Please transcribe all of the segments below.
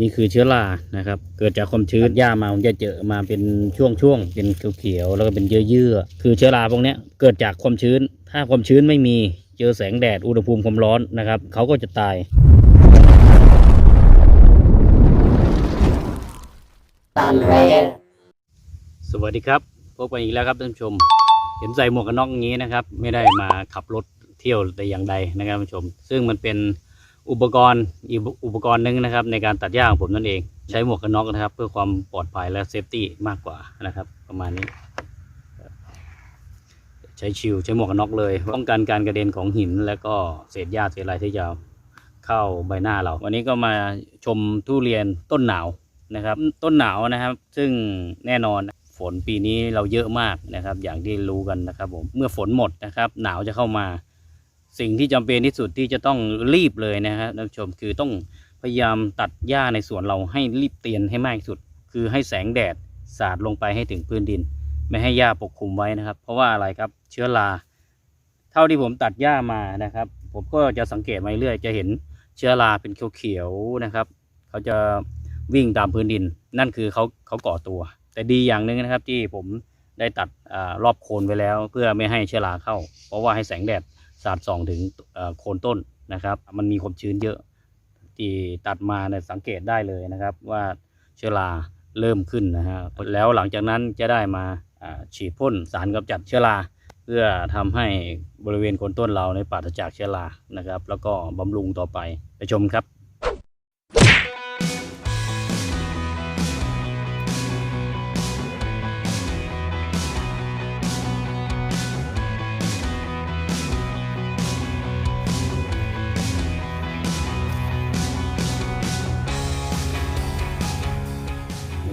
นี่คือเชื้อรานะครับ เกิดจากความชื้นหญ้ามาผมจะเจอมาเป็นช่วงๆเป็นเขียวๆแล้วก็เป็นเยื่อๆคือเชื้อราพวกเนี้ยเกิดจากความชื้น ถ้าความชื้นไม่มีเจอแสงแดดอุณหภูมิความร้อนนะครับเขาก็จะตายสวัสดีครับพบกันอีกแล้วครับท่านผู้ชม เห็นใส่หมวกกันน็อกอย่างนี้นะครับ ไม่ได้มาขับรถเที่ยวแต่อย่างใดนะครับท่านผู้ชม ซึ่งมันเป็น อุปกรณ์อีกอุปกรณ์หนึ่งนะครับ ในการตัดหญ้าของผมนั่นเอง ใช้หมวกกันน็อกนะครับ เพื่อความปลอดภัยและเซฟตี้มากกว่านะครับ ประมาณนี้ ใช้ชิวใช้หมวกกันน็อกเลยป้องกันการกระเด็นของหิน และก็เศษหญ้าเศษอะไรที่จะเข้าใบหน้าเรา วันนี้ก็มาชมทุเรียนต้นหนาวนะครับ ต้นหนาวนะครับ ซึ่งแน่นอนฝนปีนี้เราเยอะมากนะครับ อย่างที่รู้กันนะครับผมเมื่อฝนหมดนะครับ หนาวจะเข้ามา สิ่งที่จำเป็นที่สุดที่จะต้องรีบเลยนะครับท่านผู้ชมคือต้องพยายามตัดหญ้าในสวนเราให้รีบเตียนให้มากที่สุด คือให้แสงแดดสาดลงไปให้ถึงพื้นดิน ไม่ให้หญ้าปกคลุมไว้นะครับ เพราะว่าอะไรครับเชื้อรา เท่าที่ผมตัดหญ้ามานะครับ ผมก็จะสังเกตมาเรื่อยจะเห็นเชื้อราเป็นเขียวๆนะครับ เขาจะวิ่งตามพื้นดิน นั่นคือเขาเขาก่อตัว แต่ดีอย่างหนึ่งนะครับที่ผมได้ตัดอรอบโคนไว้แล้ว เพื่อไม่ให้เชื้อราเข้า เพราะว่าให้แสงแดด สาดส่องถึงโคนต้นนะครับ มันมีความชื้นเยอะที่ตัดมาเนี่ยสังเกตได้เลยนะครับ ว่าเชื้อราเริ่มขึ้นนะฮะแล้วหลังจากนั้นจะได้มาฉีดพ่นสารกำจัดเชื้อราเพื่อทำให้บริเวณโคนต้นเราในปราศจากเชื้อรานะครับ แล้วก็บำรุงต่อไปไปชมครับ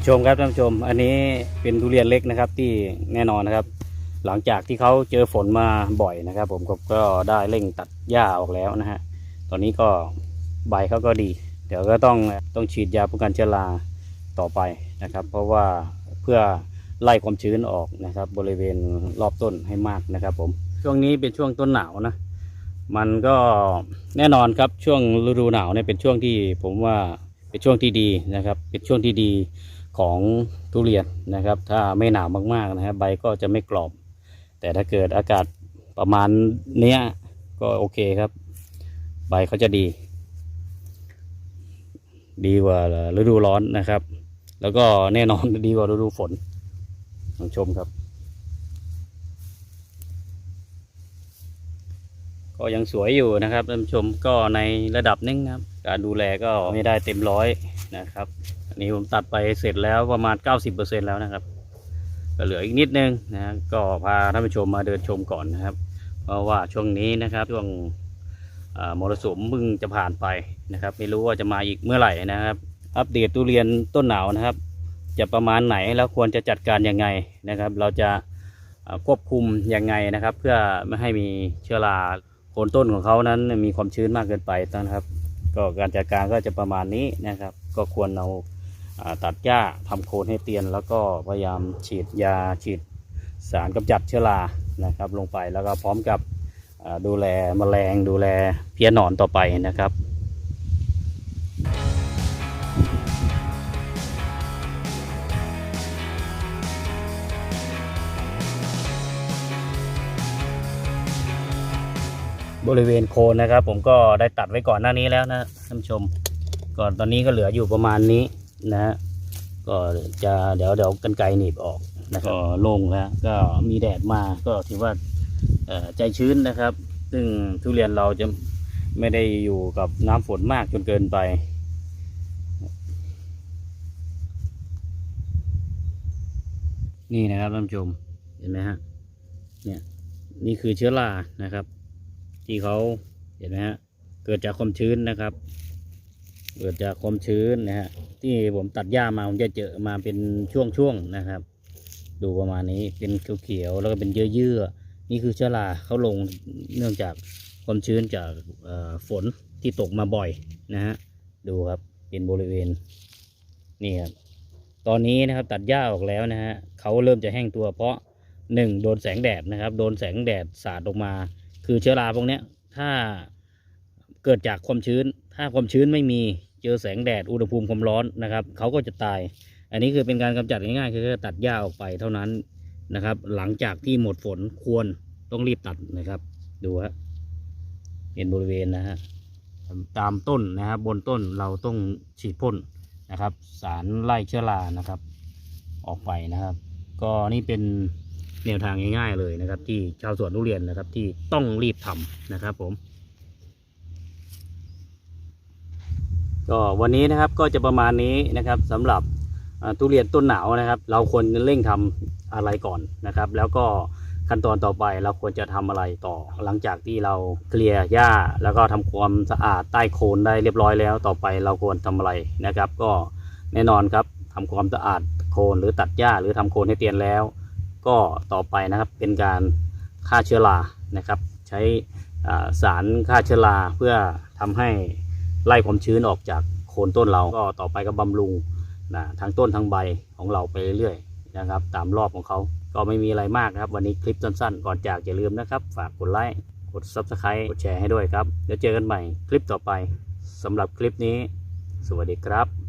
ชมครับท่านผู้ชม อันนี้เป็นทุเรียนเล็กนะครับที่แน่นอนนะครับ หลังจากที่เขาเจอฝนมาบ่อยนะครับ ผมก็ก็ได้เร่งตัดหญ้าออกแล้วนะฮะตอนนี้ก็ใบเขาก็ดี เดี๋ยวก็ต้องต้องฉีดยาป้องกันเชื้อราต่อไปนะครับ เพราะว่าเพื่อไล่ความชื้นออกนะครับ บริเวณรอบต้นให้มากนะครับ ผมช่วงนี้เป็นช่วงต้นหนาวนะมันก็แน่นอนครับช่วงฤดูหนาวเนี่ยเป็นช่วงที่ผมว่าเป็นช่วงที่ดีนะครับ เป็นช่วงที่ดี ของทุเรียนนะครับ ถ้าไม่หนาวมากๆนะครับใบก็จะไม่กรอบ แต่ถ้าเกิดอากาศประมาณเนี้ยก็โอเคครับ ใบเขาจะดี ดีกว่าฤดูร้อนนะครับ แล้วก็แน่นอนดีกว่าฤดูฝนลองชมครับ ก็ยังสวยอยู่นะครับท่านผู้ชมก็ในระดับหนึงนะครับ การดูแลก็ไม่ได้เต็มร้อยนะครับ อันนี้ผมตัดไปเสร็จแล้วประมาณ 90%แล้วนะครับก็เหลืออีกนิดนึงนะก็พาท่านผู้ชมมาเดินชมก่อนนะครับ เพราะว่าช่วงนี้นะครับช่วงมรสุมมึงจะผ่านไปนะครับ ไม่รู้ว่าจะมาอีกเมื่อไหร่นะครับ อัปเดตทุเรียนต้นหนาวนะครับ จะประมาณไหนแล้วควรจะจัดการยังไงนะครับ เราจะควบคุมยังไงนะครับ เพื่อไม่ให้มีเชื้อราโคนต้นของเขานั้นมีความชื้นมากเกินไปนะครับ ก็การจัดการก็จะประมาณนี้นะครับ ก็ควรเอา ตัดหญ้าทำโคนให้เตียน แล้วก็พยายามฉีดยาฉีดสารกำจัดเชื้อรานะครับ ลงไปแล้วก็พร้อมกับดูแลแมลงดูแลเพี้ยหนอนต่อไปนะครับบริเวณโคนนะครับ ผมก็ได้ตัดไว้ก่อนหน้านี้แล้วนะท่านผู้ชมก่อนตอนนี้ก็เหลืออยู่ประมาณนี้ นะฮะก็จะเดี๋ยวเดี๋ยวกันไกรหนีบออกนะครับก็โล่งแล้วก็มีแดดมาก็ถือว่าใจชื้นนะครับ ซึ่งทุเรียนเราจะไม่ได้อยู่กับน้ำฝนมากจนเกินไปนี่นะครับท่านผู้ชมเห็นไหมฮะเนี่ยนี่คือเชื้อรานะครับ ที่เขาเห็นไหมฮะเกิดจากความชื้นนะครับ เกิดจากความชื้นนะฮะที่ผมตัดหญ้ามาผมจะเจอมาเป็นช่วงๆนะครับ ดูประมาณนี้เป็นเขียวๆแล้วก็เป็นเยื่อๆนี่คือเชื้อราเขาลงเนื่องจากความชื้นจากฝนที่ตกมาบ่อยนะฮะดูครับเป็นบริเวณนี่ครับตอนนี้นะครับตัดหญ้าออกแล้วนะฮะเขาเริ่มจะแห้งตัวเพราะหนึ่งโดนแสงแดดนะครับ โดนแสงแดดสาดออกมา คือเชื้อราพวกเนี้ยถ้า เกิดจากความชื้น ถ้าความชื้นไม่มีเจอแสงแดดอุณหภูมิความร้อนนะครับเขาก็จะตาย อันนี้คือเป็นการกำจัดง่ายๆคือตัดหญ้าออกไปเท่านั้นนะครับ หลังจากที่หมดฝนควรต้องรีบตัดนะครับ ดูฮะเป็นบริเวณนะฮะตามต้นนะครับบนต้นเราต้องฉีดพ่นนะครับ สารไล่เชื้อรานะครับ ออกไปนะครับ ก็นี่เป็นแนวทางง่ายๆเลยนะครับ ที่ชาวสวนทุเรียนนะครับที่ต้องรีบทำนะครับผม ก็วันนี้นะครับก็จะประมาณนี้นะครับสำหรับทุเรียนต้นหนาวนะครับ เราควรเร่งทำอะไรก่อนนะครับ แล้วก็ขั้นตอนต่อไปเราควรจะทำอะไรต่อ หลังจากที่เราเคลียร์หญ้า แล้วก็ทำความสะอาดใต้โคนได้เรียบร้อยแล้ว ต่อไปเราควรทำอะไรนะครับ ก็แน่นอนครับทำความสะอาดโคนหรือตัดหญ้าหรือทำโคนให้เตียนแล้ว ก็ต่อไปนะครับเป็นการฆ่าเชื้อรานะครับ ใช้สารฆ่าเชื้อราเพื่อทำให้ ไล่ความชื้นออกจากโคนต้นเราก็ต่อไปก็บำรุงนะทั้งต้นทั้งใบของเราไปเรื่อยๆนะครับ ตามรอบของเขาก็ไม่มีอะไรมากนะครับ วันนี้คลิปสั้นๆ ก่อนจากอย่าลืมนะครับ ฝากกดไลค์กด Subscribe กดแชร์ให้ด้วยครับ เดี๋ยวเจอกันใหม่คลิปต่อไปสำหรับคลิปนี้ สวัสดีครับ